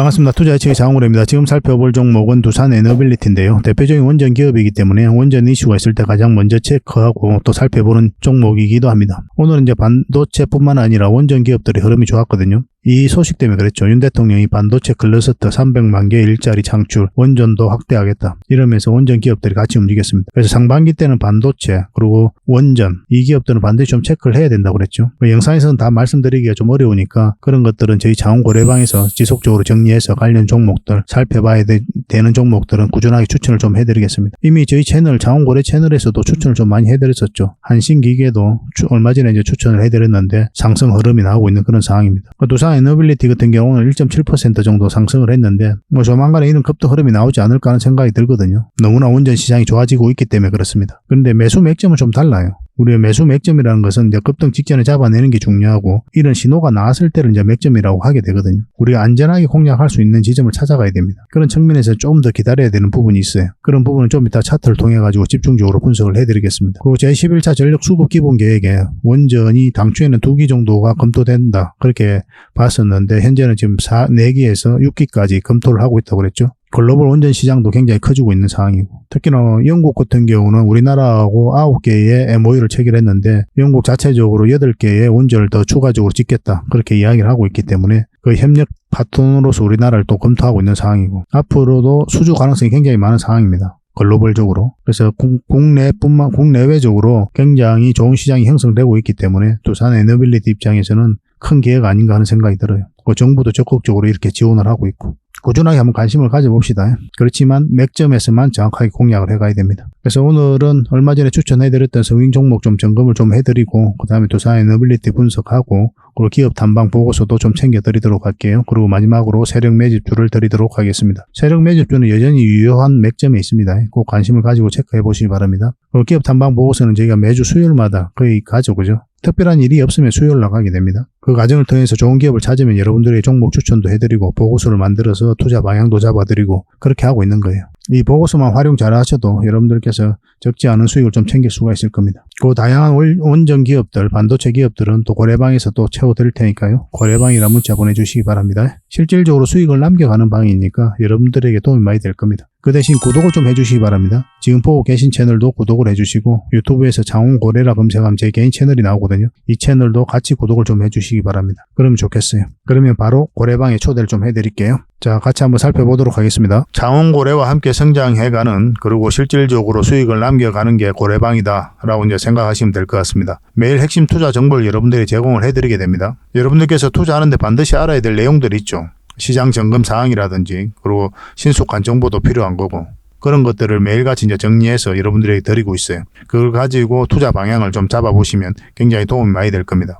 반갑습니다. 투자의측의 장원호입니다. 지금 살펴볼 종목은 두산 에너빌리티인데요. 대표적인 원전 기업이기 때문에 원전 이슈가 있을 때 가장 먼저 체크하고 또 살펴보는 종목이기도 합니다. 오늘은 이제 반도체뿐만 아니라 원전 기업들의 흐름이 좋았거든요. 이 소식 때문에 그랬죠. 윤 대통령이 반도체 클러스터 300만 개 일자리 창출, 원전도 확대하겠다. 이러면서 원전 기업들이 같이 움직였습니다. 그래서 상반기 때는 반도체, 그리고 원전, 이 기업들은 반드시 좀 체크를 해야 된다고 그랬죠. 그 영상에서는 다 말씀드리기가 좀 어려우니까 그런 것들은 저희 자원고래방에서 지속적으로 정리해서 관련 종목들 살펴봐야 되, 는 종목들은 꾸준하게 추천을 좀 해드리겠습니다. 이미 저희 채널, 자원고래 채널에서도 추천을 좀 많이 해드렸었죠. 한신기계도 추- 얼마 전에 이제 추천을 해드렸는데 상승 흐름이 나오고 있는 그런 상황입니다. 그 두산 에너빌리티 같은 경우는 1.7% 정도 상승을 했는데 뭐 조만간에 이런 급등 흐름이 나오지 않을까 하는 생각이 들거든요. 너무나 원전 시장이 좋아지고 있기 때문에 그렇습니다. 그런데 매수 맥점은 좀 달라요. 우리의 매수 맥점이라는 것은 이제 급등 직전에 잡아내는 게 중요하고 이런 신호가 나왔을 때를 이제 맥점이라고 하게 되거든요. 우리가 안전하게 공략할 수 있는 지점을 찾아가야 됩니다. 그런 측면에서 좀 더 기다려야 되는 부분이 있어요. 그런 부분은 좀 이따 차트를 통해 가지고 집중적으로 분석을 해드리겠습니다. 그리고 제 11차 전력 수급 기본 계획에 원전이 당초에는 두기 정도가 검토된다 그렇게 봤었는데 현재는 지금 4, 4기에서 6기까지 검토를 하고 있다고 그랬죠. 글로벌 원전 시장도 굉장히 커지고 있는 상황이고 특히나 영국 같은 경우는 우리나라하고 9개의 MOU를 체결했는데 영국 자체적으로 8개의 원전을 더 추가적으로 짓겠다 그렇게 이야기를 하고 있기 때문에 그 협력 파트너로서 우리나라를 또 검토하고 있는 상황이고 앞으로도 수주 가능성이 굉장히 많은 상황입니다. 글로벌적으로 그래서 국- 국내뿐만 국내외적으로 굉장히 좋은 시장이 형성되고 있기 때문에 두산 에너빌리티 입장에서는 큰 기회가 아닌가 하는 생각이 들어요. 그 정부도 적극적으로 이렇게 지원을 하고 있고 꾸준하게 한번 관심을 가져봅시다. 그렇지만 맥점에서만 정확하게 공략을 해가야 됩니다. 그래서 오늘은 얼마 전에 추천해드렸던 성인 종목 좀 점검을 좀 해드리고 그 다음에 두산 에너빌리티 분석하고 그리고 기업 탐방 보고서도 좀 챙겨드리도록 할게요. 그리고 마지막으로 세력 매집주를 드리도록 하겠습니다. 세력 매집주는 여전히 유효한 맥점에 있습니다. 꼭 관심을 가지고 체크해 보시기 바랍니다. 그리고 기업 탐방 보고서는 저희가 매주 수요일마다 거의 가져오죠. 특별한 일이 없으면 수요일 나가게 됩니다. 그 과정을 통해서 좋은 기업을 찾으면 여러분들의 종목 추천도 해드리고 보고서를 만들어서 투자 방향도 잡아드리고 그렇게 하고 있는 거예요. 이 보고서만 활용 잘 하셔도 여러분들께서 적지 않은 수익을 좀 챙길 수가 있을 겁니다. 그 다양한 월- 원전 기업들, 반도체 기업들은 또 고래방에서 또 채워드릴 테니까요. 고래방이라 문자 보내주시기 바랍니다. 실질적으로 수익을 남겨가는 방이니까 여러분들에게 도움이 많이 될 겁니다. 그 대신 구독을 좀 해주시기 바랍니다. 지금 보고 계신 채널도 구독을 해주시고 유튜브에서 장훈고래라 검색하면 제 개인 채널이 나오거든요. 이 채널도 같이 구독을 좀 해주시기 바랍니다. 그러면 좋겠어요. 그러면 바로 고래방에 초대를 좀 해드릴게요. 자, 같이 한번 살펴보도록 하겠습니다. 장원고래와 함께 성장해가는 그리고 실질적으로 수익을 남겨가는 게 고래방이다 라고 이제 생각 하시면 될 것 같습니다. 매일 핵심 투자 정보를 여러분들이 제공을 해드리게 됩니다. 여러분들께서 투자하는데 반드시 알아야 될 내용들이 있죠. 시장 점검 사항이라든지 그리고 신속한 정보도 필요한 거고 그런 것들을 매일같이 이제 정리해서 여러분들에게 드리고 있어요. 그걸 가지고 투자 방향을 좀 잡아보시면 굉장히 도움이 많이 될 겁니다.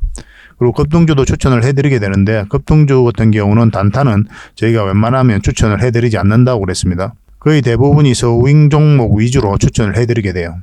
그리고 급등주도 추천을 해드리게 되는데 급등주 같은 경우는 단타는 저희가 웬만하면 추천을 해드리지 않는다고 그랬습니다. 거의 대부분이 서윙 종목 위주로 추천을 해드리게 돼요.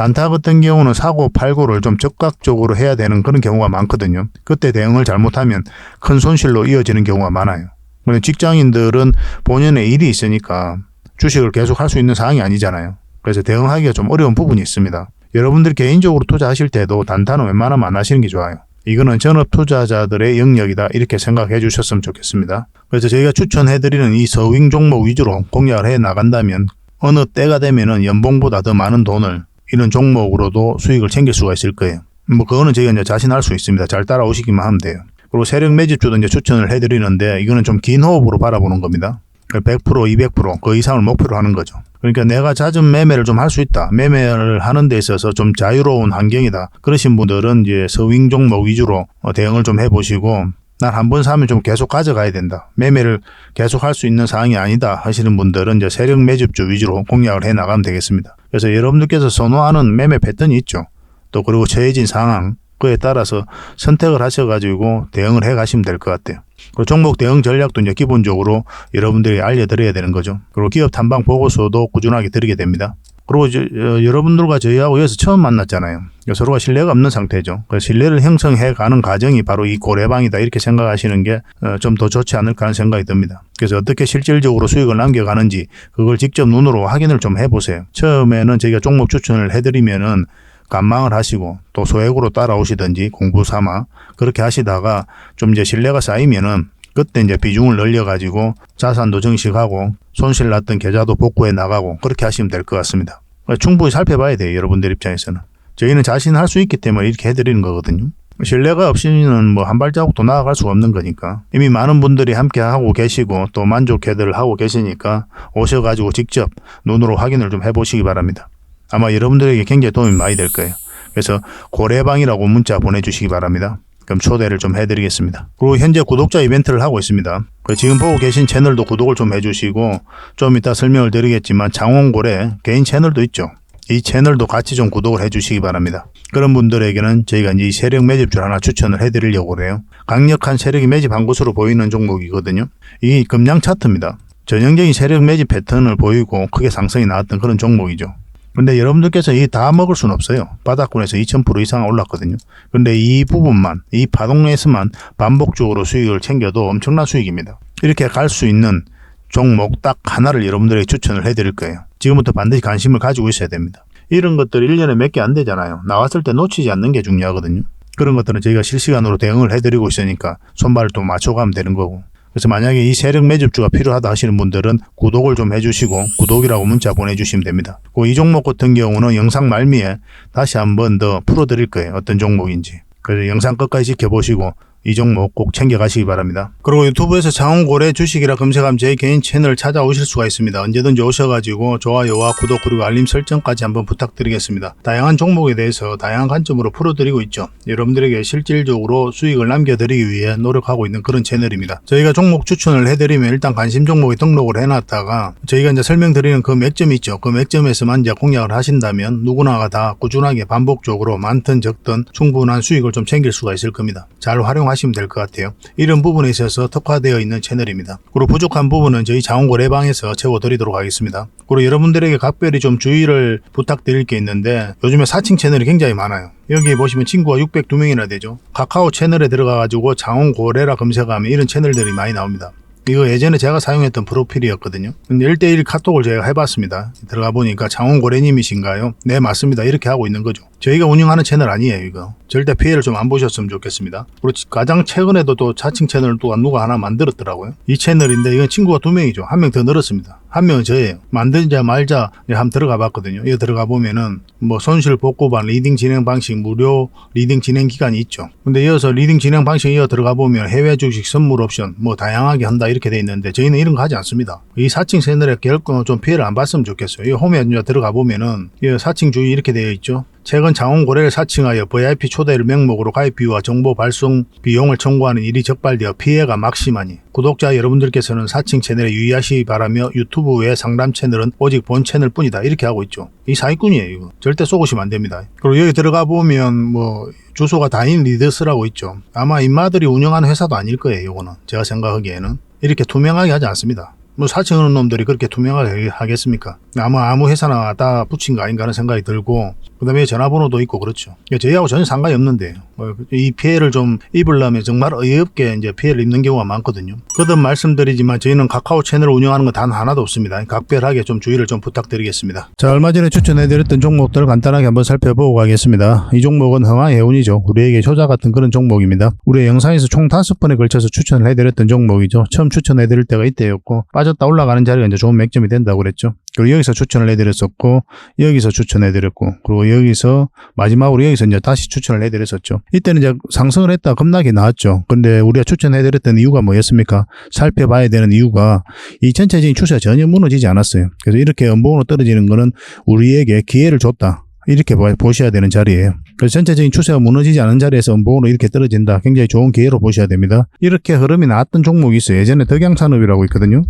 단타 같은 경우는 사고 팔고를 좀 적극적으로 해야 되는 그런 경우가 많거든요. 그때 대응을 잘못하면 큰 손실로 이어지는 경우가 많아요. 그런데 직장인들은 본연의 일이 있으니까 주식을 계속 할 수 있는 상황이 아니잖아요. 그래서 대응하기가 좀 어려운 부분이 있습니다. 여러분들 개인적으로 투자하실 때도 단타는 웬만하면 안 하시는 게 좋아요. 이거는 전업 투자자들의 영역이다 이렇게 생각해 주셨으면 좋겠습니다. 그래서 저희가 추천해드리는 이 서윙 종목 위주로 공략을 해 나간다면 어느 때가 되면은 연봉보다 더 많은 돈을 이런 종목으로도 수익을 챙길 수가 있을 거예요. 뭐 그거는 저희가 이제 자신할 수 있습니다. 잘 따라오시기만 하면 돼요. 그리고 세력 매집주도 이제 추천을 해드리는데 이거는 좀 긴 호흡으로 바라보는 겁니다. 100%, 200%그 이상을 목표로 하는 거죠. 그러니까 내가 잦은 매매를 좀 할 수 있다. 매매를 하는 데 있어서 좀 자유로운 환경이다. 그러신 분들은 이제 서윙 종목 위주로 어, 대응을 좀 해보시고 난 한 번 사면 좀 계속 가져가야 된다. 매매를 계속 할 수 있는 상황이 아니다 하시는 분들은 이제 세력 매집주 위주로 공략을 해 나가면 되겠습니다. 그래서 여러분들께서 선호하는 매매 패턴이 있죠. 또 그리고 처해진 상황 그에 따라서 선택을 하셔가지고 대응을 해 가시면 될 것 같아요. 그리고 종목 대응 전략도 이제 기본적으로 여러분들이 알려드려야 되는 거죠. 그리고 기업 탐방 보고서도 꾸준하게 드리게 됩니다. 그리고 이제 어, 여러분들과 저희하고 여기서 처음 만났잖아요. 서로가 신뢰가 없는 상태죠. 그래서 신뢰를 형성해 가는 과정이 바로 이 고래방이다 이렇게 생각하시는 게 좀 더 좋지 않을까 하는 생각이 듭니다. 그래서 어떻게 실질적으로 수익을 남겨가는지 그걸 직접 눈으로 확인을 좀 해보세요. 처음에는 저희가 종목 추천을 해드리면은 간망을 하시고 또 소액으로 따라오시든지 공부 삼아 그렇게 하시다가 좀 이제 신뢰가 쌓이면은 그때 이제 비중을 늘려가지고 자산도 증식하고 손실 났던 계좌도 복구해 나가고 그렇게 하시면 될 것 같습니다. 충분히 살펴봐야 돼요. 여러분들 입장에서는. 저희는 자신 할 수 있기 때문에 이렇게 해드리는 거거든요. 신뢰가 없이는 뭐 한 발자국도 나아갈 수가 없는 거니까 이미 많은 분들이 함께 하고 계시고 또 만족해들 하고 계시니까 오셔가지고 직접 눈으로 확인을 좀 해보시기 바랍니다. 아마 여러분들에게 굉장히 도움이 많이 될 거예요. 그래서 고래방이라고 문자 보내주시기 바랍니다. 그럼 초대를 좀 해드리겠습니다. 그리고 현재 구독자 이벤트를 하고 있습니다. 그 지금 보고 계신 채널도 구독을 좀 해주시고 좀 이따 설명을 드리겠지만 장원고래 개인 채널도 있죠. 이 채널도 같이 좀 구독을 해주시기 바랍니다. 그런 분들에게는 저희가 이 세력 매집줄 하나 추천을 해드리려고 그래요. 강력한 세력이 매집한 것으로 보이는 종목이거든요. 이 금량 차트입니다. 전형적인 세력 매집 패턴을 보이고 크게 상승이 나왔던 그런 종목이죠. 근데 여러분들께서 이 다 먹을 수는 없어요. 바닥권에서 2000% 이상 올랐거든요. 근데 이 부분만, 이 파동에서만 반복적으로 수익을 챙겨도 엄청난 수익입니다. 이렇게 갈 수 있는 종목 딱 하나를 여러분들에게 추천을 해드릴 거예요. 지금부터 반드시 관심을 가지고 있어야 됩니다. 이런 것들 1년에 몇 개 안 되잖아요. 나왔을 때 놓치지 않는 게 중요하거든요. 그런 것들은 저희가 실시간으로 대응을 해드리고 있으니까 손발을 또 맞춰가면 되는 거고. 그래서 만약에 이 세력 매집주가 필요하다 하시는 분들은 구독을 좀 해주시고 구독이라고 문자 보내주시면 됩니다. 그이 종목 같은 경우는 영상 말미에 다시 한번 더 풀어드릴 거예요. 어떤 종목인지. 그래서 영상 끝까지 지켜보시고 이 종목 꼭 챙겨가시기 바랍니다. 그리고 유튜브에서 장원고래 주식이라 검색하면 제 개인 채널 찾아오실 수가 있습니다. 언제든지 오셔가지고 좋아요와 구독 그리고 알림 설정까지 한번 부탁드리겠습니다. 다양한 종목에 대해서 다양한 관점으로 풀어드리고 있죠. 여러분들에게 실질적으로 수익을 남겨드리기 위해 노력하고 있는 그런 채널입니다. 저희가 종목 추천을 해드리면 일단 관심 종목에 등록을 해놨다가 저희가 이제 설명드리는 그 맥점이 있죠. 그 맥점에서만 이제 공략을 하신다면 누구나가 다 꾸준하게 반복적으로 많든 적든 충분한 수익을 좀 챙길 수가 있을 겁니다. 잘 활용 하시면 될 것 같아요. 이런 부분에 있어서 특화되어 있는 채널입니다. 그리고 부족한 부분은 저희 자원고래방에서 채워드리도록 하겠습니다. 그리고 여러분들에게 각별히 좀 주의를 부탁드릴 게 있는데 요즘에 사칭 채널이 굉장히 많아요. 여기 보시면 친구가 602명이나 되죠. 카카오 채널에 들어가가지고 장원고래라 검색하면 이런 채널들이 많이 나옵니다. 이거 예전에 제가 사용했던 프로필이었거든요. 근데 1대1 카톡을 제가 해봤습니다. 들어가 보니까 장원 고래님이신가요? 네, 맞습니다. 이렇게 하고 있는 거죠. 저희가 운영하는 채널 아니에요, 이거. 절대 피해를 좀 안 보셨으면 좋겠습니다. 그리고 가장 최근에도 또 자칭 채널을 또 누가 하나 만들었더라고요. 이 채널인데 이건 친구가 두 명이죠. 한 명 더 늘었습니다. 한 명은 저예요. 만들자 말자 한번 들어가 봤거든요. 이거 들어가 보면은 뭐 손실 복구반 리딩 진행 방식 무료 리딩 진행 기간이 있죠. 근데 이어서 리딩 진행 방식 이어 들어가 보면 해외 주식 선물 옵션 뭐 다양하게 한다 이렇게 돼 있는데 저희는 이런 거 하지 않습니다. 이 사칭 채널에 결코 좀 피해를 안 봤으면 좋겠어요. 이 홈에 이제 들어가 보면은 이 사칭 주의 이렇게 되어 있죠. 최근 장원고래를 사칭하여 VIP 초대를 명목으로 가입 비와 정보 발송 비용을 청구하는 일이 적발되어 피해가 막심하니 구독자 여러분들께서는 사칭 채널에 유의하시기 바라며 유튜브 외 상담 채널은 오직 본 채널 뿐이다 이렇게 하고 있죠. 이 사기꾼이에요 이거. 절대 쏘고시면 안 됩니다. 그리고 여기 들어가 보면 뭐 주소가 다인 리더스라고 있죠. 아마 인마들이 운영하는 회사도 아닐 거예요 이거는 제가 생각하기에는 이렇게 투명하게 하지 않습니다. 뭐 사칭하는 놈들이 그렇게 투명하게 하겠습니까? 아마 아무 회사나 다 붙인 거 아닌가 하는 생각이 들고 그다음에 전화번호도 있고 그렇죠. 그러니까 저희하고 전혀 상관이 없는데 뭐이 피해를 좀 입으려면 정말 어이없게 이제 피해를 입는 경우가 많거든요. 거듭 말씀드리지만 저희는 카카오 채널을 운영하는 건 단 하나도 없습니다. 각별하게 좀 주의를 좀 부탁드리겠습니다. 자 얼마 전에 추천해드렸던 종목들 간단하게 한번 살펴보고 가겠습니다. 이 종목은 흥화해운이죠. 우리에게 효자 같은 그런 종목입니다. 우리 영상에서 총 다섯 번에 걸쳐서 추천을 해드렸던 종목이죠. 처음 추천해드릴 때가 이때였고 빠졌다 올라가는 자리가 이제 좋은 맥점이 된다고 그랬죠. 그리고 여기서 추천을 해드렸었고 여기서 추천해드렸고 그리고 여기서 마지막으로 여기서 이제 다시 추천을 해드렸었죠. 이때는 이제 상승을 했다 급락이 나왔죠. 근데 우리가 추천해드렸던 이유가 뭐였습니까? 살펴봐야 되는 이유가 이 전체적인 추세가 전혀 무너지지 않았어요. 그래서 이렇게 연봉으로 떨어지는 거는 우리에게 기회를 줬다. 이렇게 보- 보셔야 되는 자리예요. 그래서 전체적인 추세가 무너지지 않은 자리에서 연봉으로 이렇게 떨어진다. 굉장히 좋은 기회로 보셔야 됩니다. 이렇게 흐름이 나왔던 종목이 있어요. 예전에 덕양산업이라고 있거든요.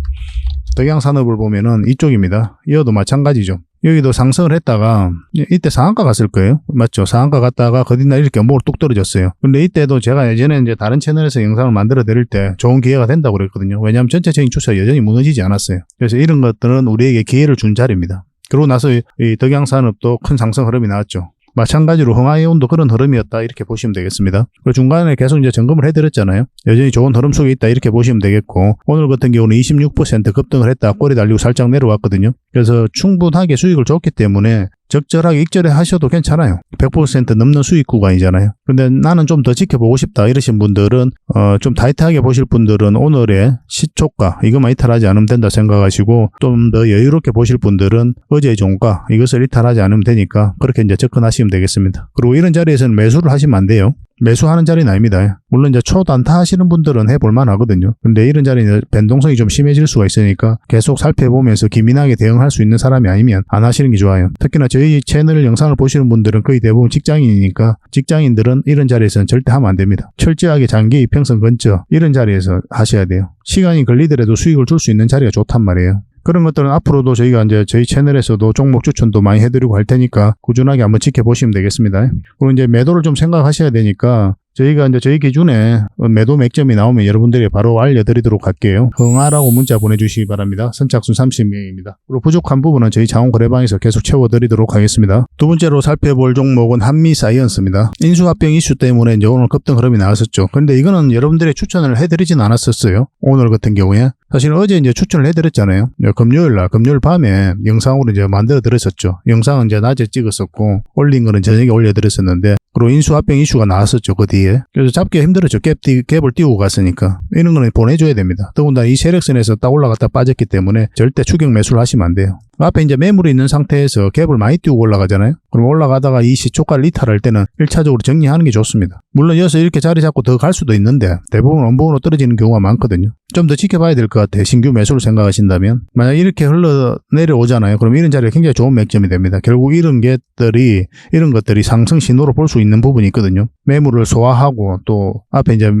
덕양산업을 보면은 이쪽입니다. 이어도 마찬가지죠. 여기도 상승을 했다가 이때 상한가 갔을 거예요. 맞죠? 상한가 갔다가 거짓날 이렇게 연봉으로 뚝 떨어졌어요. 근데 이때도 제가 예전에 이제 다른 채널에서 영상을 만들어 드릴 때 좋은 기회가 된다고 그랬거든요. 왜냐하면 전체적인 추세가 여전히 무너지지 않았어요. 그래서 이런 것들은 우리에게 기회를 준 자리입니다. 그러고 나서 이- 이 덕양산업도 큰 상승 흐름이 나왔죠. 마찬가지로 흥하이온도 그런 흐름이었다 이렇게 보시면 되겠습니다. 그리고 중간에 계속 이제 점검을 해드렸잖아요. 여전히 좋은 흐름 속에 있다 이렇게 보시면 되겠고 오늘 같은 경우는 26% 급등을 했다 꼬리 달리고 살짝 내려왔거든요. 그래서 충분하게 수익을 줬기 때문에 적절하게 익절해 하셔도 괜찮아요. 100% 넘는 수익 구간이잖아요. 근데 나는 좀 더 지켜보고 싶다 이러신 분들은 어, 좀 타이트하게 보실 분들은 오늘의 시초가 이것만 이탈하지 않으면 된다 생각하시고 좀 더 여유롭게 보실 분들은 어제의 종가 이것을 이탈하지 않으면 되니까 그렇게 이제 접근하시면 되겠습니다. 그리고 이런 자리에서는 매수를 하시면 안 돼요. 매수하는 자리는 아닙니다. 물론 이제 초단타 하시는 분들은 해볼만 하거든요. 근데 이런 자리는 변동성이 좀 심해질 수가 있으니까 계속 살펴보면서 기민하게 대응할 수 있는 사람이 아니면 안 하시는 게 좋아요. 특히나 저희 채널 영상을 보시는 분들은 거의 대부분 직장인이니까 직장인들은 이런 자리에서는 절대 하면 안 됩니다. 철저하게 장기 이평선 근처 이런 자리에서 하셔야 돼요. 시간이 걸리더라도 수익을 줄 수 있는 자리가 좋단 말이에요. 그런 것들은 앞으로도 저희가 이제 저희 채널에서도 종목 추천도 많이 해드리고 할 테니까 꾸준하게 한번 지켜보시면 되겠습니다. 그리고 이제 매도를 좀 생각하셔야 되니까 저희가 이제 저희 기준에 매도 맥점이 나오면 여러분들이 바로 알려드리도록 할게요. 흥하라고 문자 보내주시기 바랍니다. 선착순 30명입니다. 그리고 부족한 부분은 저희 자원거래방에서 계속 채워드리도록 하겠습니다. 두 번째로 살펴볼 종목은 한미사이언스입니다. 인수합병 이슈 때문에 이제 오늘 급등 흐름이 나왔었죠. 근데 이거는 여러분들이 추천을 해드리진 않았었어요. 오늘 같은 경우에. 사실 어제 이제 추천을 해드렸잖아요. 금요일 날, 금요일 밤에 영상으로 이제 만들어 드렸었죠. 영상은 이제 낮에 찍었었고, 올린 거는 저녁에 올려드렸었는데, 그리고 인수합병 이슈가 나왔었죠, 그 뒤에. 그래서 잡기가 힘들었죠. 갭, 띄- 갭을 띄우고 갔으니까. 이런 거는 보내줘야 됩니다. 더군다나 이 세력선에서 딱 올라갔다 빠졌기 때문에 절대 추격 매수를 하시면 안 돼요. 앞에 이제 매물이 있는 상태에서 갭을 많이 띄우고 올라가잖아요. 그럼 올라가다가 이 시초가를 이탈할 때는 1차적으로 정리하는 게 좋습니다. 물론 이어서 이렇게 자리 잡고 더 갈 수도 있는데 대부분 원봉으로 떨어지는 경우가 많거든요. 좀 더 지켜봐야 될 것 같아요. 신규 매수를 생각하신다면. 만약 이렇게 흘러 내려오잖아요. 그럼 이런 자리가 굉장히 좋은 맥점이 됩니다. 결국 이런 것들이, 이런 것들이 상승 신호로 볼 수 있는 부분이 있거든요. 매물을 소화하고 또 앞에 이제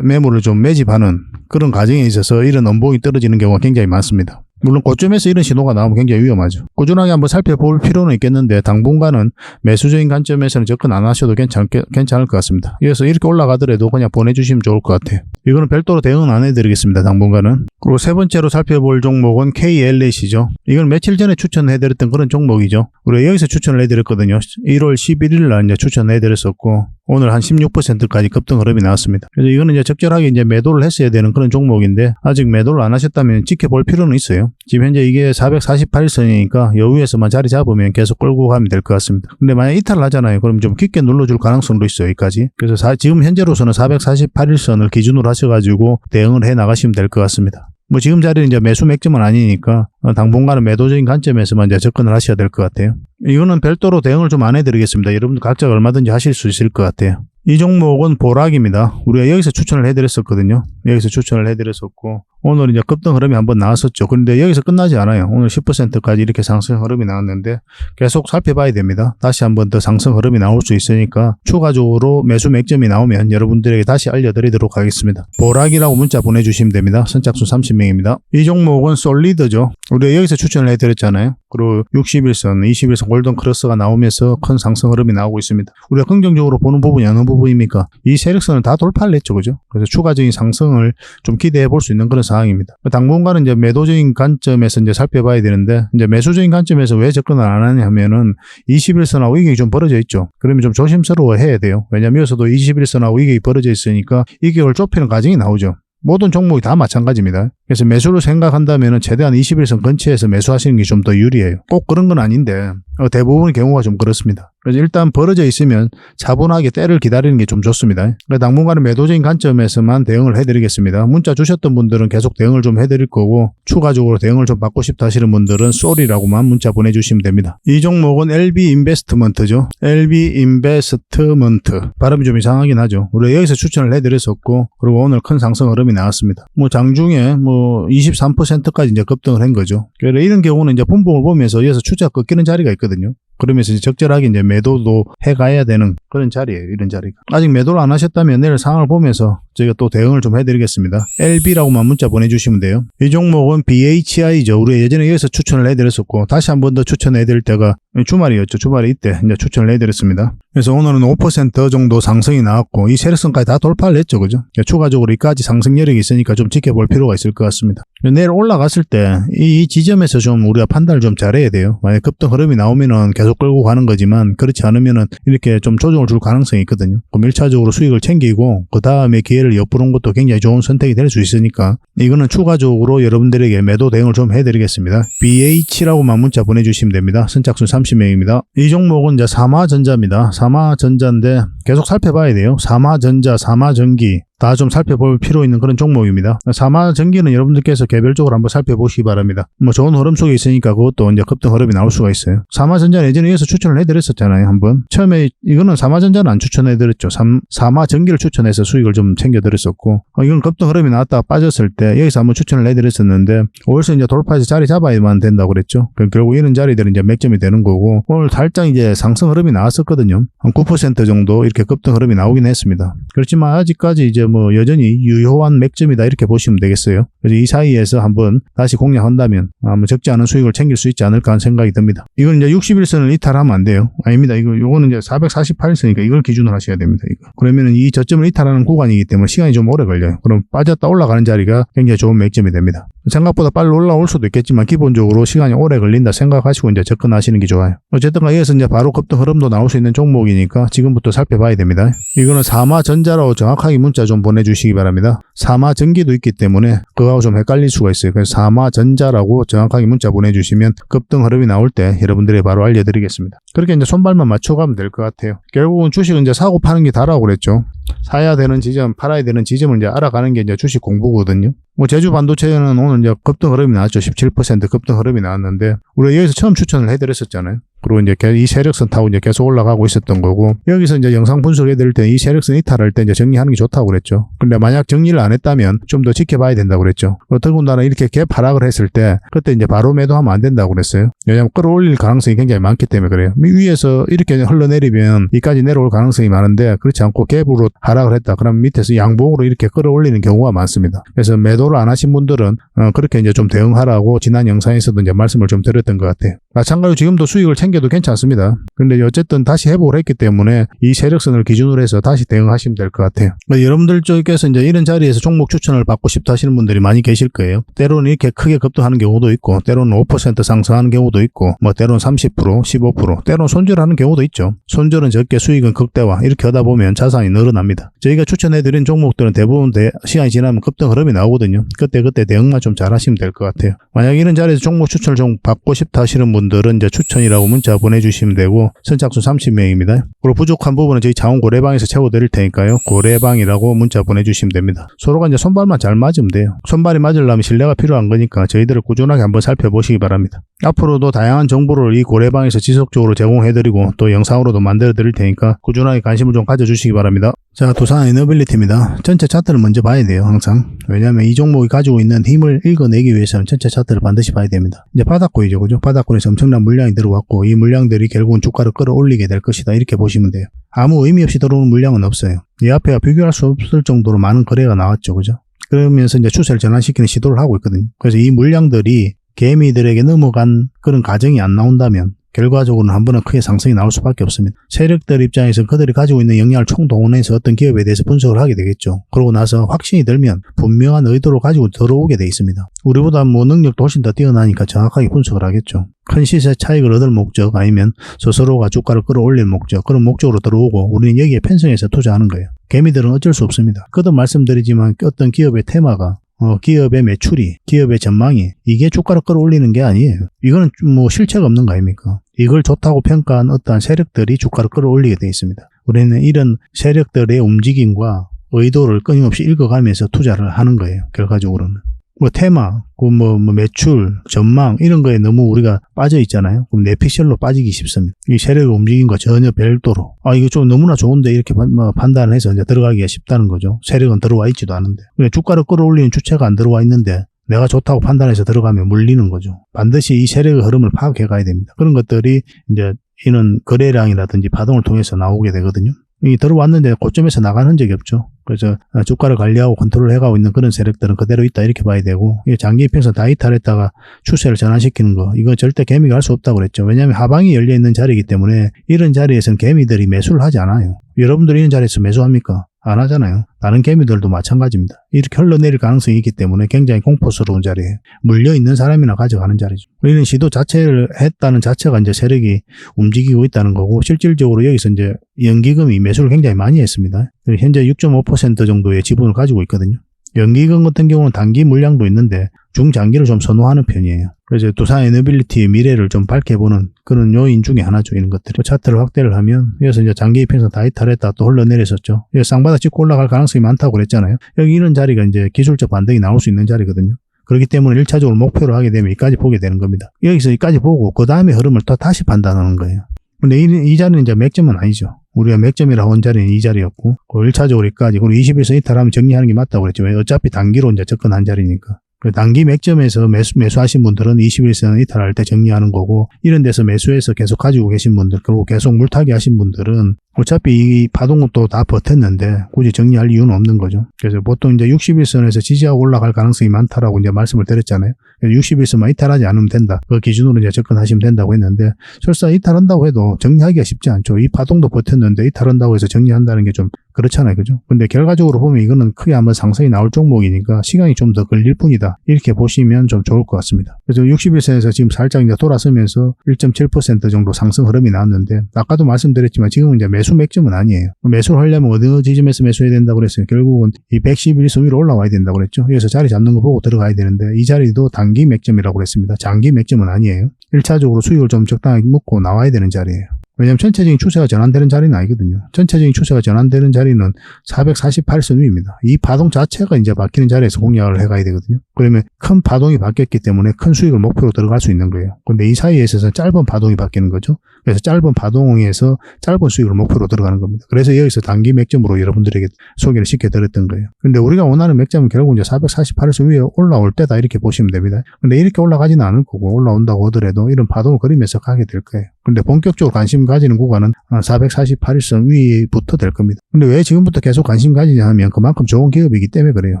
매물을 좀 매집하는 그런 과정에 있어서 이런 원봉이 떨어지는 경우가 굉장히 많습니다. 물론 고점에서 이런 신호가 나오면 굉장히 위험하죠. 꾸준하게 한번 살펴볼 필요는 있겠는데 당분간은 매수적인 관점에서는 접근 안 하셔도 괜찮, 괜찮을 것 같습니다. 그래서 이렇게 올라가더라도 그냥 보내주시면 좋을 것 같아요. 이거는 별도로 대응은 안 해드리겠습니다. 당분간은. 그리고 세 번째로 살펴볼 종목은 KLAC죠. 이건 며칠 전에 추천해드렸던 그런 종목이죠. 우리가 여기서 추천을 해드렸거든요. 1월 11일 날 이제 추천해드렸었고 오늘 한 16%까지 급등 흐름이 나왔습니다. 그래서 이거는 이제 적절하게 이제 매도를 했어야 되는 그런 종목인데 아직 매도를 안 하셨다면 지켜볼 필요는 있어요. 지금 현재 이게 448선이니까 여기에서만 자리 잡으면 계속 끌고 가면 될 것 같습니다. 근데 만약 이탈을 하잖아요. 그럼 좀 깊게 눌러줄 가능성도 있어요. 여기까지. 그래서 사- 지금 현재로서는 448일선을 기준으로 하셔가지고 대응을 해 나가시면 될 것 같습니다. 뭐 지금 자리는 이제 매수 맥점은 아니니까 어, 당분간은 매도적인 관점에서만 이제 접근을 하셔야 될 것 같아요. 이거는 별도로 대응을 좀 안 해드리겠습니다. 여러분들 각자 얼마든지 하실 수 있을 것 같아요. 이 종목은 보락입니다. 우리가 여기서 추천을 해드렸었거든요. 여기서 추천을 해드렸었고 오늘 이제 급등 흐름이 한번 나왔었죠. 그런데 여기서 끝나지 않아요. 오늘 10%까지 이렇게 상승 흐름이 나왔는데 계속 살펴봐야 됩니다. 다시 한번 더 상승 흐름이 나올 수 있으니까 추가적으로 매수 맥점이 나오면 여러분들에게 다시 알려드리도록 하겠습니다. 보락이라고 문자 보내주시면 됩니다. 선착순 30명입니다. 이 종목은 솔리드죠. 우리가 여기서 추천을 해드렸잖아요. 그리고 61선, 21선 골든 크로스가 나오면서 큰 상승 흐름이 나오고 있습니다. 우리가 긍정적으로 보는 부분이 어느 부분입니까? 이 세력선을 다 돌파를 했죠, 그죠? 그래서 추가적인 상승을 좀 기대해 볼 수 있는 그런 상황입니다. 당분간은 이제 매도적인 관점에서 이제 살펴봐야 되는데, 이제 매수적인 관점에서 왜 접근을 안 하냐 하면은 21선하고 이격이 좀 벌어져 있죠. 그러면 좀 조심스러워 해야 돼요. 왜냐면 여기서도 21선하고 이격이 벌어져 있으니까 이격을 좁히는 과정이 나오죠. 모든 종목이 다 마찬가지입니다. 그래서 매수를 생각한다면 최대한 21선 근처에서 매수하시는 게 좀 더 유리해요. 꼭 그런 건 아닌데 어, 대부분의 경우가 좀 그렇습니다. 그래서 일단 벌어져 있으면 차분하게 때를 기다리는 게 좀 좋습니다. 당분간은 매도적인 관점에서만 대응을 해드리겠습니다. 문자 주셨던 분들은 계속 대응을 좀 해드릴 거고 추가적으로 대응을 좀 받고 싶다 하시는 분들은 쏘리라고만 문자 보내주시면 됩니다. 이 종목은 LB 인베스트먼트죠. LB 인베스트먼트 발음이 좀 이상하긴 하죠. 우리가 여기서 추천을 해드렸었고 그리고 오늘 큰 상승 흐름이 나왔습니다. 뭐 장중에 뭐 23%까지 이제 급등을 한 거죠. 그래서 이런 경우는 이제 분봉을 보면서 여기서 추세가 꺾이는 자리가 있거든요. 그러면서 적절하게 이제 매도도 해가야 되는 그런 자리예요. 이런 자리가. 아직 매도를 안 하셨다면 내일 상황을 보면서 저희가 또 대응을 좀 해드리겠습니다. LB라고만 문자 보내주시면 돼요. 이 종목은 BHI죠. 우리 예전에 여기서 추천을 해드렸었고 다시 한 번 더 추천해드릴 때가 주말이었죠. 주말에 이때 이제 추천을 해드렸습니다. 그래서 오늘은 5% 정도 상승이 나왔고 이 세력선까지 다 돌파를 했죠. 그죠? 추가적으로 이까지 상승 여력이 있으니까 좀 지켜볼 필요가 있을 것 같습니다. 내일 올라갔을 때 이 지점에서 좀 우리가 판단을 좀 잘해야 돼요. 만약 급등 흐름이 나오면은 계속 끌고 가는 거지만 그렇지 않으면은 이렇게 좀 조정 조정을 줄 가능성이 있거든요. 그럼 1차적으로 수익을 챙기고 그 다음에 기회를 엿보는 것도 굉장히 좋은 선택이 될 수 있으니까 이거는 추가적으로 여러분들에게 매도 대응을 좀 해드리겠습니다. BH라고만 문자 보내주시면 됩니다. 선착순 30명입니다. 이 종목은 이제 사마전자입니다. 사마전자인데 계속 살펴봐야 돼요. 사마전자, 사마전기 다 좀 살펴볼 필요 있는 그런 종목입니다. 사마전기는 여러분들께서 개별적으로 한번 살펴보시기 바랍니다. 뭐 좋은 흐름 속에 있으니까 그것도 이제 급등 흐름이 나올 수가 있어요. 사마전자는 예전에 여기서 추천을 해드렸었잖아요. 한번 처음에 이거는 사마전자는 안 추천해드렸죠. 삼, 사마전기를 추천해서 수익을 좀 챙겨드렸었고 어, 이건 급등 흐름이 나왔다가 빠졌을 때 여기서 한번 추천을 해드렸었는데 오늘서 이제 돌파해서 자리 잡아야만 된다고 그랬죠. 그 결국 이런 자리들은 이제 맥점이 되는 거고 오늘 살짝 이제 상승 흐름이 나왔었거든요. 한 9% 정도 이렇게 급등 흐름이 나오긴 했습니다. 그렇지만 아직까지 이제 뭐 여전히 유효한 맥점이다 이렇게 보시면 되겠어요. 그래서 이 사이에서 한번 다시 공략한다면 아마 적지 않은 수익을 챙길 수 있지 않을까 하는 생각이 듭니다. 이건 이제 61선을 이탈하면 안 돼요. 아닙니다. 이거 요거는 이제 448선이니까 이걸 기준으로 하셔야 됩니다. 이거. 그러면은 이 저점을 이탈하는 구간이기 때문에 시간이 좀 오래 걸려요. 그럼 빠졌다 올라가는 자리가 굉장히 좋은 맥점이 됩니다. 생각보다 빨리 올라올 수도 있겠지만 기본적으로 시간이 오래 걸린다 생각하시고 이제 접근하시는 게 좋아요. 어쨌든 여기서 이제 바로 급등 흐름도 나올 수 있는 종목이니까 지금부터 살펴봐야 됩니다. 이거는 사마전자라고 정확하게 문자 좀 보내주시기 바랍니다. 사마전기도 있기 때문에 그거하고 좀 헷갈릴 수가 있어요. 그래서 사마전자라고 정확하게 문자 보내주시면 급등 흐름이 나올 때 여러분들이 바로 알려드리겠습니다. 그렇게 이제 손발만 맞춰가면 될 것 같아요. 결국은 주식은 이제 사고 파는 게 다라고 그랬죠. 사야 되는 지점, 팔아야 되는 지점을 이제 알아가는 게 이제 주식 공부거든요. 뭐 제주 반도체는 오늘 이제 급등 흐름이 나왔죠. 17% 급등 흐름이 나왔는데 우리가 여기서 처음 추천을 해드렸었잖아요. 그리고 이제 이 세력선 타고 이제 계속 올라가고 있었던 거고 여기서 이제 영상 분석해 드릴 때 이 세력선 이탈할 때 이제 정리하는 게 좋다고 그랬죠. 근데 만약 정리를 안 했다면 좀 더 지켜봐야 된다고 그랬죠. 더군다나 이렇게 갭 하락을 했을 때 그때 이제 바로 매도하면 안 된다고 그랬어요. 왜냐하면 끌어올릴 가능성이 굉장히 많기 때문에 그래요. 위에서 이렇게 흘러내리면 이까지 내려올 가능성이 많은데 그렇지 않고 갭으로 하락을 했다. 그럼 밑에서 양봉으로 이렇게 끌어올리는 경우가 많습니다. 그래서 매도를 안 하신 분들은 어, 그렇게 이제 좀 대응하라고 지난 영상에서도 이제 말씀을 좀 드렸던 것 같아요. 마찬가지로 지금도 수익을 챙겨도 괜찮습니다. 근데 어쨌든 다시 회복을 했기 때문에 이 세력선을 기준으로 해서 다시 대응하시면 될 것 같아요. 그러니까 여러분들 쪽에서 이제 이런 자리에서 종목 추천을 받고 싶다 하시는 분들이 많이 계실 거예요. 때로는 이렇게 크게 급등하는 경우도 있고, 때로는 5% 상승하는 경우도 있고, 뭐 때로는 30%, 15%, 때로는 손절하는 경우도 있죠. 손절은 적게 수익은 극대화 이렇게 하다 보면 자산이 늘어납니다. 저희가 추천해드린 종목들은 대부분 대, 시간이 지나면 급등 흐름이 나오거든요. 그때 그때 대응만 좀 잘하시면 될 것 같아요. 만약 이런 자리에서 종목 추천을 좀 받고 싶다 하시는 분들 은 이제 추천이라고 문자 보내주시면 되고 선착순 30명입니다. 그리고 부족한 부분은 저희 자원 고래방에서 채워드릴 테니까요. 고래방이라고 문자 보내주시면 됩니다. 서로가 이제 손발만 잘 맞으면 돼요. 손발이 맞으려면 신뢰가 필요한 거니까 저희들을 꾸준하게 한번 살펴보시기 바랍니다. 앞으로도 다양한 정보를 이 고래방에서 지속적으로 제공해드리고 또 영상으로도 만들어드릴 테니까 꾸준하게 관심을 좀 가져주시기 바랍니다. 자, 두산 에너빌리티입니다. 전체 차트를 먼저 봐야 돼요, 항상. 왜냐하면 이 종목이 가지고 있는 힘을 읽어내기 위해서는 전체 차트를 반드시 봐야 됩니다. 이제 바닥권이죠, 그죠? 바닥권에서 엄청난 물량이 들어왔고, 이 물량들이 결국은 주가를 끌어올리게 될 것이다. 이렇게 보시면 돼요. 아무 의미 없이 들어오는 물량은 없어요. 이 앞에가 비교할 수 없을 정도로 많은 거래가 나왔죠, 그죠? 그러면서 이제 추세를 전환시키는 시도를 하고 있거든요. 그래서 이 물량들이 개미들에게 넘어간 그런 가정이 안 나온다면 결과적으로는 한 번은 크게 상승이 나올 수밖에 없습니다. 세력들 입장에서 그들이 가지고 있는 역량을 총동원해서 어떤 기업에 대해서 분석을 하게 되겠죠. 그러고 나서 확신이 들면 분명한 의도를 가지고 들어오게 돼 있습니다. 우리보다 뭐 능력도 훨씬 더 뛰어나니까 정확하게 분석을 하겠죠. 큰 시세 차익을 얻을 목적 아니면 스스로가 주가를 끌어올릴 목적 그런 목적으로 들어오고 우리는 여기에 편성해서 투자하는 거예요. 개미들은 어쩔 수 없습니다. 그도 말씀드리지만 어떤 기업의 테마가 어, 기업의 매출이, 기업의 전망이 이게 주가를 끌어올리는 게 아니에요. 이거는 뭐 실체가 없는 거 아닙니까? 이걸 좋다고 평가한 어떠한 세력들이 주가를 끌어올리게 돼 있습니다. 우리는 이런 세력들의 움직임과 의도를 끊임없이 읽어가면서 투자를 하는 거예요. 결과적으로는. 뭐 테마, 그뭐 뭐 매출, 전망 이런 거에 너무 우리가 빠져 있잖아요. 그럼 내피셜로 빠지기 쉽습니다. 이 세력의 움직임과 전혀 별도로 아 이거 좀 너무나 좋은데 이렇게 판- 뭐 판단을 해서 이제 들어가기가 쉽다는 거죠. 세력은 들어와 있지도 않은데 주가를 끌어올리는 주체가 안 들어와 있는데 내가 좋다고 판단해서 들어가면 물리는 거죠. 반드시 이 세력의 흐름을 파악해 가야 됩니다. 그런 것들이 이제 이런 거래량이라든지 파동을 통해서 나오게 되거든요. 이 들어왔는데 고점에서 나가는 적이 없죠. 그래서 어, 주가를 관리하고 컨트롤 해가고 있는 그런 세력들은 그대로 있다 이렇게 봐야 되고 이 장기 이평선 다 이탈했다가 추세를 전환시키는 거 이거 절대 개미가 할 수 없다고 그랬죠. 왜냐하면 하방이 열려 있는 자리이기 때문에 이런 자리에서는 개미들이 매수를 하지 않아요. 여러분들이 이런 자리에서 매수합니까? 안 하잖아요. 다른 개미들도 마찬가지입니다. 이렇게 흘러내릴 가능성이 있기 때문에 굉장히 공포스러운 자리예요. 물려 있는 사람이나 가져가는 자리죠. 우리는 시도 자체를 했다는 자체가 이제 세력이 움직이고 있다는 거고 실질적으로 여기서 이제 연기금이 매수를 굉장히 많이 했습니다. 현재 6.5% 정도의 지분을 가지고 있거든요. 연기금 같은 경우는 단기 물량도 있는데 중장기를 좀 선호하는 편이에요. 그래서 두산 에너빌리티의 미래를 좀 밝혀보는 그런 요인 중에 하나죠. 이런 것들이. 그 차트를 확대를 하면 여기서 이제 장기 이평선 다 이탈했다 또 흘러내렸었죠. 여기 쌍바닥 찍고 올라갈 가능성이 많다고 그랬잖아요. 여기 이런 자리가 이제 기술적 반등이 나올 수 있는 자리거든요. 그렇기 때문에 1차적으로 목표로 하게 되면 여기까지 보게 되는 겁니다. 여기서 여기까지 보고 그 다음에 흐름을 또 다시 판단하는 거예요. 근데 이, 이 자리는 이제 맥점은 아니죠. 우리가 맥점이라고 한 자리는 이 자리였고, 그 1차적으로 여기까지, 그리고 21선 이탈하면 정리하는 게 맞다고 그랬죠. 왜? 어차피 단기로 이제 접근한 자리니까. 그 단기 맥점에서 매수, 매수하신 분들은 21선 이탈할 때 정리하는 거고, 이런 데서 매수해서 계속 가지고 계신 분들, 그리고 계속 물타기 하신 분들은 어차피 이 파동도 다 버텼는데 굳이 정리할 이유는 없는 거죠. 그래서 보통 이제 61선에서 지지하고 올라갈 가능성이 많다라고 이제 말씀을 드렸잖아요. 61선만 이탈하지 않으면 된다. 그 기준으로 이제 접근하시면 된다고 했는데 설사 이탈한다고 해도 정리하기가 쉽지 않죠. 이 파동도 버텼는데 이탈한다고 해서 정리한다는 게 좀 그렇잖아요. 그죠? 근데 결과적으로 보면 이거는 크게 한번 상승이 나올 종목이니까 시간이 좀 더 걸릴 뿐이다. 이렇게 보시면 좀 좋을 것 같습니다. 그래서 61선에서 지금 살짝 이제 돌아서면서 1.7% 정도 상승 흐름이 나왔는데 아까도 말씀드렸지만 지금은 이제 매수 맥점은 아니에요. 매수를 하려면 어느 지점에서 매수해야 된다고 그랬어요. 결국은 이 111선 위로 올라와야 된다고 그랬죠. 여기서 자리 잡는 거 보고 들어가야 되는데 이 자리도 단기 맥점이라고 그랬습니다. 장기 맥점은 아니에요. 1차적으로 수익을 좀 적당하게 묶고 나와야 되는 자리예요. 왜냐하면 전체적인 추세가 전환되는 자리는 아니거든요. 전체적인 추세가 전환되는 자리는 448선 위입니다. 이 파동 자체가 이제 바뀌는 자리에서 공략을 해가야 되거든요. 그러면 큰 파동이 바뀌었기 때문에 큰 수익을 목표로 들어갈 수 있는 거예요. 근데 이 사이에 있어서 짧은 파동이 바뀌는 거죠. 그래서 짧은 파동에서 짧은 수익을 목표로 들어가는 겁니다. 그래서 여기서 단기 맥점으로 여러분들에게 소개를 시켜드렸던 거예요. 근데 우리가 원하는 맥점은 결국 이제 448에서 위에 올라올 때다 이렇게 보시면 됩니다. 근데 이렇게 올라가지는 않을 거고 올라온다고 하더라도 이런 파동을 그리면서 가게 될 거예요. 근데 본격적으로 관심 가지는 구간은 448선 위부터 될 겁니다. 근데 왜 지금부터 계속 관심 가지냐 하면 그만큼 좋은 기업이기 때문에 그래요.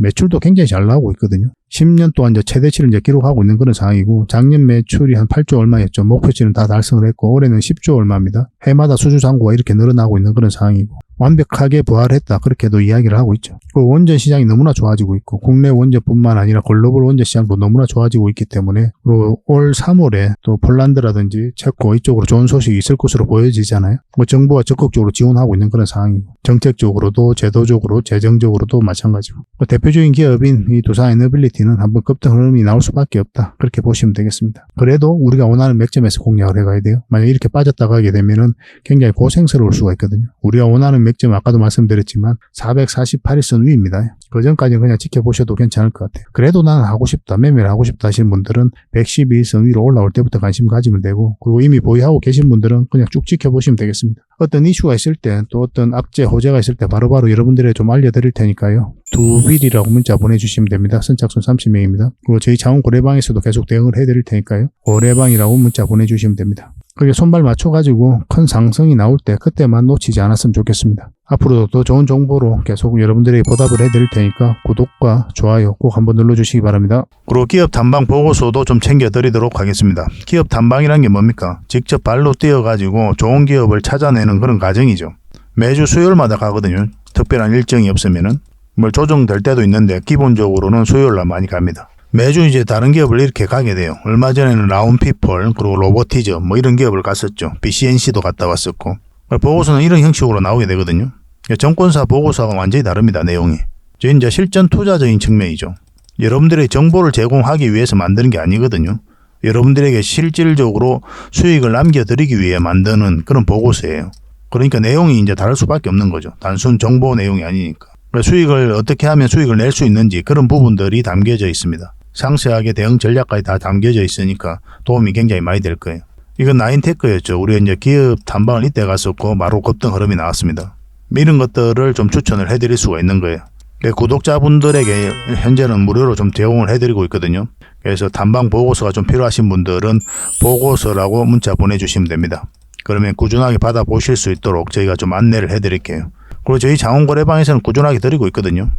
매출도 굉장히 잘 나오고 있거든요. 10년 동안 이제 최대치를 이제 기록하고 있는 그런 상황이고 작년 매출이 한 8조 얼마였죠. 목표치는 다 달성을 했고 올해는 10조 얼마입니다. 해마다 수주 잔고가 이렇게 늘어나고 있는 그런 상황이고 완벽하게 부활했다 그렇게도 이야기를 하고 있죠. 그 원전 시장이 너무나 좋아지고 있고 국내 원전뿐만 아니라 글로벌 원전 시장도 너무나 좋아지고 있기 때문에 그리고 올 3월에 또 폴란드라든지 체코 이쪽으로 좋은 소식이 있을 것으로 보여지잖아요. 뭐 정부가 적극적으로 지원하고 있는 그런 상황이고 정책적으로도 제도적으로 재정적으로도 마찬가지고 뭐 대표적인 기업인 이 두산 에너빌리티는 한번 급등 흐름이 나올 수밖에 없다 그렇게 보시면 되겠습니다. 그래도 우리가 원하는 맥점에서 공략을 해가야 돼요. 만약 이렇게 빠졌다가 하게 되면은 굉장히 고생스러울 수가 있거든요. 우리가 원하는 맥점 아까도 말씀드렸지만 448일선 위입니다. 그 전까지는 그냥 지켜보셔도 괜찮을 것 같아요. 그래도 나는 하고 싶다, 매매를 하고 싶다 하시는 분들은 112일선 위로 올라올 때부터 관심 가지면 되고, 그리고 이미 보유하고 계신 분들은 그냥 쭉 지켜보시면 되겠습니다. 어떤 이슈가 있을 때, 또 어떤 악재, 호재가 있을 때 바로바로 여러분들에게 좀 알려드릴 테니까요. 두빌이라고 문자 보내주시면 됩니다. 선착순 30명입니다. 그리고 저희 자원 고래방에서도 계속 대응을 해드릴 테니까요. 고래방이라고 문자 보내주시면 됩니다. 그게 손발 맞춰가지고 큰 상승이 나올 때 그때만 놓치지 않았으면 좋겠습니다. 앞으로도 더 좋은 정보로 계속 여러분들에게 보답을 해드릴 테니까 구독과 좋아요 꼭 한번 눌러주시기 바랍니다. 그리고 기업 탐방 보고서도 좀 챙겨드리도록 하겠습니다. 기업 탐방이란 게 뭡니까? 직접 발로 뛰어가지고 좋은 기업을 찾아내는 그런 과정이죠. 매주 수요일마다 가거든요. 특별한 일정이 없으면은 뭐 조정될 때도 있는데 기본적으로는 수요일날 많이 갑니다. 매주 이제 다른 기업을 이렇게 가게 돼요. 얼마 전에는 라운피플 그리고 로보티즈 뭐 이런 기업을 갔었죠. BCNC도 갔다 왔었고 보고서는 이런 형식으로 나오게 되거든요. 정권사 보고서가 완전히 다릅니다. 내용이. 저 이제 실전 투자적인 측면이죠. 여러분들의 정보를 제공하기 위해서 만드는 게 아니거든요. 여러분들에게 실질적으로 수익을 남겨드리기 위해 만드는 그런 보고서예요. 그러니까 내용이 이제 다를 수밖에 없는 거죠. 단순 정보 내용이 아니니까. 수익을 어떻게 하면 수익을 낼 수 있는지 그런 부분들이 담겨져 있습니다. 상세하게 대응 전략까지 다 담겨져 있으니까 도움이 굉장히 많이 될 거예요. 이건 나인테크였죠. 우리가 이제 기업 탐방을 이때 갔었고 바로 급등 흐름이 나왔습니다. 이런 것들을 좀 추천을 해드릴 수가 있는 거예요. 구독자분들에게 현재는 무료로 좀 제공을 해드리고 있거든요. 그래서 탐방 보고서가 좀 필요하신 분들은 보고서라고 문자 보내주시면 됩니다. 그러면 꾸준하게 받아보실 수 있도록 저희가 좀 안내를 해드릴게요. 그리고 저희 장원거래방에서는 꾸준하게 드리고 있거든요.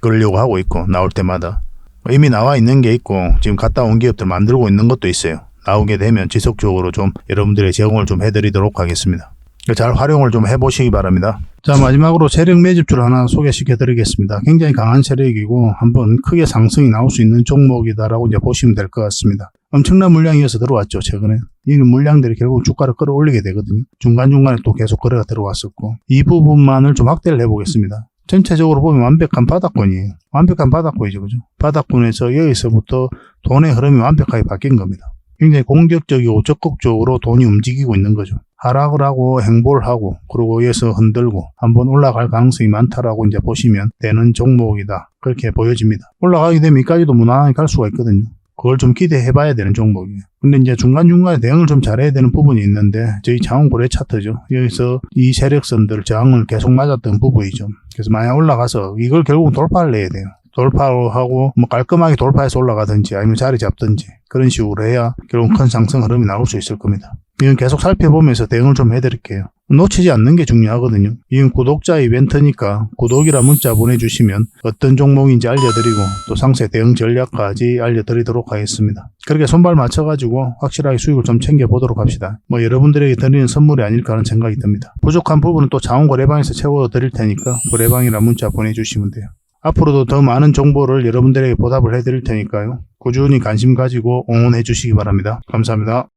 그러려고 하고 있고 나올 때마다 이미 나와 있는 게 있고 지금 갔다 온 기업들 만들고 있는 것도 있어요. 나오게 되면 지속적으로 좀 여러분들의 제공을 좀 해드리도록 하겠습니다. 잘 활용을 좀 해보시기 바랍니다. 자 마지막으로 세력 매집주를 하나 소개시켜 드리겠습니다. 굉장히 강한 세력이고 한번 크게 상승이 나올 수 있는 종목이다라고 이제 보시면 될 것 같습니다. 엄청난 물량이어서 들어왔죠 최근에. 이 물량들이 결국 주가를 끌어올리게 되거든요. 중간중간에 또 계속 거래가 들어왔었고 이 부분만을 좀 확대를 해보겠습니다. 전체적으로 보면 완벽한 바닥권이에요. 완벽한 바닥권이죠. 그죠? 바닥권에서 여기서부터 돈의 흐름이 완벽하게 바뀐 겁니다. 굉장히 공격적이고 적극적으로 돈이 움직이고 있는 거죠. 하락을 하고 행보를 하고 그리고 여기서 흔들고 한번 올라갈 가능성이 많다라고 이제 보시면 되는 종목이다. 그렇게 보여집니다. 올라가게 되면 이까지도 무난하게 갈 수가 있거든요. 그걸 좀 기대해 봐야 되는 종목이에요. 근데 이제 중간중간에 대응을 좀 잘해야 되는 부분이 있는데 저희 장원 고래 차트죠. 여기서 이 세력선들 저항을 계속 맞았던 부분이죠. 그래서 만약 올라가서 이걸 결국은 돌파를 내야 돼요. 돌파하고 뭐 깔끔하게 돌파해서 올라가든지 아니면 자리 잡든지 그런 식으로 해야 결국 큰 상승 흐름이 나올 수 있을 겁니다. 이건 계속 살펴보면서 대응을 좀 해드릴게요. 놓치지 않는 게 중요하거든요. 이건 구독자 이벤트니까 구독이라 문자 보내주시면 어떤 종목인지 알려드리고 또 상세 대응 전략까지 알려드리도록 하겠습니다. 그렇게 손발 맞춰가지고 확실하게 수익을 좀 챙겨보도록 합시다. 뭐 여러분들에게 드리는 선물이 아닐까 하는 생각이 듭니다. 부족한 부분은 또 자원거래방에서 채워드릴 테니까 거래방이라 문자 보내주시면 돼요. 앞으로도 더 많은 정보를 여러분들에게 보답을 해드릴 테니까요. 꾸준히 관심 가지고 응원해 주시기 바랍니다. 감사합니다.